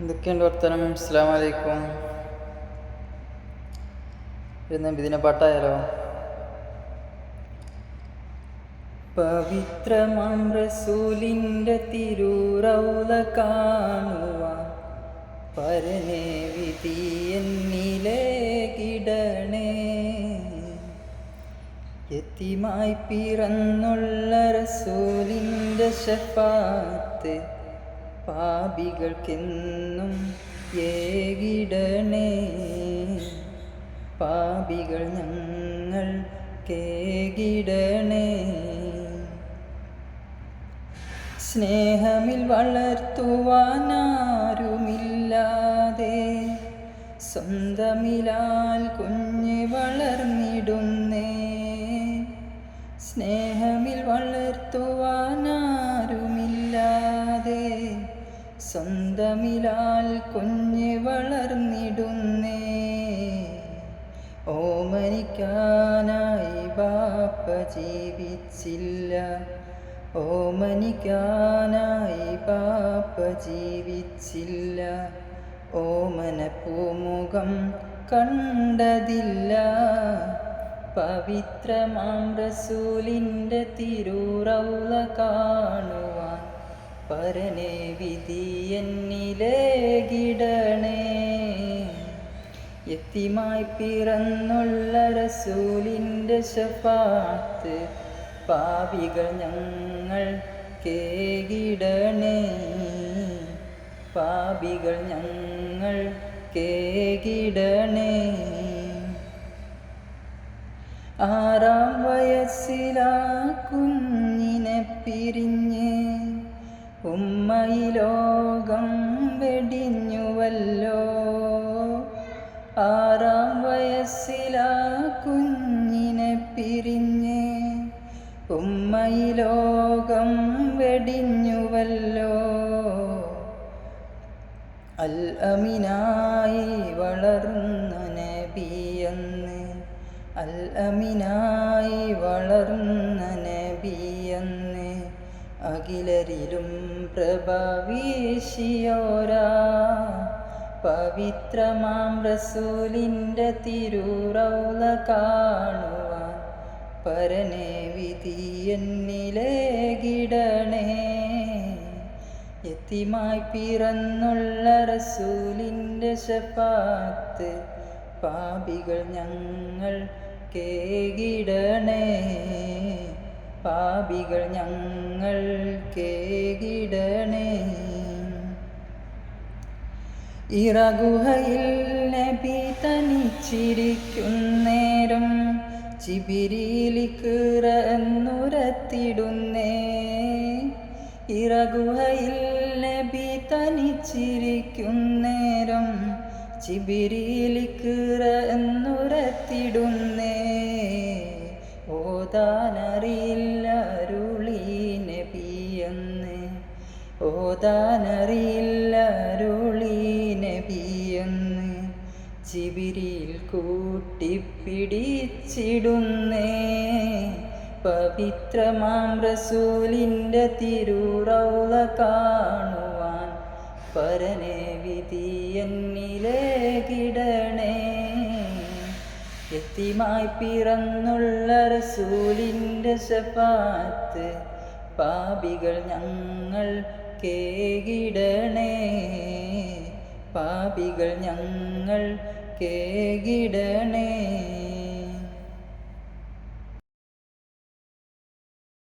എന്തൊക്കെയുണ്ട് വർത്തനം അസ്സാം വലൈക്കും ഇരുന്ന് ഇതിനെ പാട്ടായാലോ? പവിത്രമാം റസൂലിന്റെ തിരൂറൗല കാണുവാൻ പരനെ വിധി എന്നിലെ കിടണേ. യത്തിമായി പിറന്നുള്ള റസൂലിന്റെ ഷഫാത്ത് പാപികൾക്കെന്നും ഏകിടണേ. പാപികൾ ഞങ്ങൾ കേകിടണേ. സ്നേഹമിൽ വളർത്തുവാനാരുമില്ലാതെ സ്വന്തമിലാൽ കുഞ്ഞ് വളർന്നിടുന്നേ. സ്നേഹമിൽ വളർത്തുവാനാരുമില്ലാതെ സ്വന്തമിലാൽ കുഞ്ഞ് വളർന്നിടുന്നേ. ഓമനിക്കാനായി ബാപ്പ ജീവിച്ചില്ല. ഓമനിക്കാനായി ബാപ്പ ജീവിച്ചില്ല. ഓമന പൂമുഖം കണ്ടതില്ല. പവിത്രമാം റസൂലിന്റെ തിരൂറൗള കാണുവാൻ പരനെ വിധിയെന്നിലേകിടണേ എത്തിമായി പിറന്നുള്ള റസൂലിന്റെ ശപാത്ത് പാപികൾ ഞങ്ങൾ കേകിടണേ പാപികൾ ഞങ്ങൾ കേകിടണേ ആറാം വയസ്സിലാ കുഞ്ഞിനെ പിരിഞ്ഞ് ഉമ്മയി ലോകം വെടിഞ്ഞുവല്ലോ. ആറാം വയസ്സിലാ കുഞ്ഞിനെ പിരിഞ്ഞ് ഉമ്മയി ലോകം വെടിഞ്ഞുവല്ലോ. അൽ അമിനായി വളർന്ന നബിയെന്ന് അൽ അമിനായി വളർന്ന നബിയെന്ന് അഖിലരിലും പ്രഭവീശിയോരാ പവിത്രമാം റസൂലിന്റെ തിരൂറൗല കാണുവാൻ പരനെ വിധി കിടണേ ഗിടണേ. എത്തിമായി പിറന്നുള്ള റസൂലിന്റെ ശപാത്ത് പാപികൾ ഞങ്ങൾ കേകിടണേ പാപികൾ ഞങ്ങൾ കേകിടണേ ഇറഗുഹയിൽ നബി തനിച്ചിരിക്കുന്നേരം ചിബിരിലിക്കീറ എന്നുരത്തിടുന്നേ. ഇറഗുഹയിൽ നബി തനിച്ചിരിക്കുന്നേരം ചിബിരിലിക്കീറ എന്നുരത്തിടുന്നേ. ഓതാനറിയില്ല അരുളീനെ പിയെന്ന് ഓതാനറിയില്ല അരുളീനെ പിയെന്ന് ചിബിരിയിൽ കൂട്ടിപ്പിടിച്ചിടുന്നേ. പവിത്രമാം റസൂലിന്റെ തിരുറൗള കാണുവാൻ പരനെ വിധി എത്തിമായി പിറന്നുള്ള റസൂലിന്റെ ശപാത്ത് പാപികൾ ഞങ്ങൾ കേകിടണേ. പാപികൾ ഞങ്ങൾ കേകിടണേ.